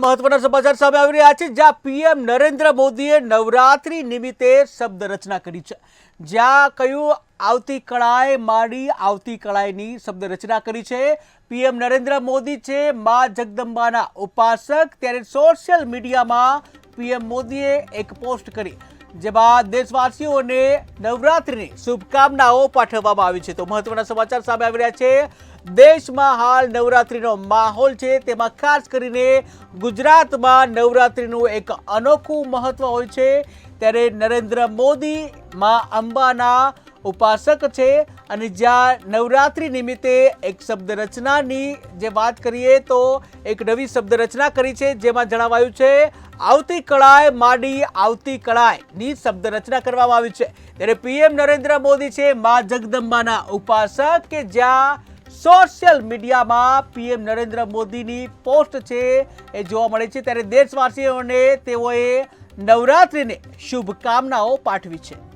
મહત્વના સમાચાર સામે આવી રહ્યા છે. જ્યાં પીએમ નરેન્દ્ર મોદીએ નવરાત્રી નિમિત્તે શબ્દ રચના કરી છે. જ્યાં કહ્યું, આવતી કળાએ માડી આવતી કળાએની શબ્દ રચના કરી છે. પીએમ નરેન્દ્ર મોદી છે મા જગદંબાના ઉપાસક. ત્યારે સોશિયલ મીડિયામાં પીએમ મોદીએ એક પોસ્ટ કરી. જેમાં દેશવાસીઓને નવરાત્રિની શુભકામનાઓ પાઠવવામાં આવી છે. તો મહત્વના સમાચાર સામે આવી રહ્યા છે. દેશમાં હાલ નવરાત્રિનો માહોલ છે. તેમાં ખાસ કરીને ગુજરાતમાં નવરાત્રિનું એક અનોખું મહત્વ હોય છે. ત્યારે નરેન્દ્ર મોદી, માં અંબાના ઉપાસક છે અને જ્યાં નવરાત્રિ નિમિત્તે એક શબ્દ રચનાની જે વાત કરીએ તો એક નવી શબ્દ રચના કરી છે જેમાં જણાવાયું છે, આવતી કળાએ માડી આવતી કળાએ ની શબ્દ રચના કરવામાં આવી છે. ત્યારે પીએમ નરેન્દ્ર મોદી છે, મા જગદંબાના ઉપાસક, કે જ્યાં સોશિયલ મીડિયામાં પીએમ નરેન્દ્ર મોદીની પોસ્ટ છે એ જોવા મળે છે. ત્યારે દેશવાસીઓને તેઓએ નવરાત્રિને શુભકામનાઓ પાઠવી છે.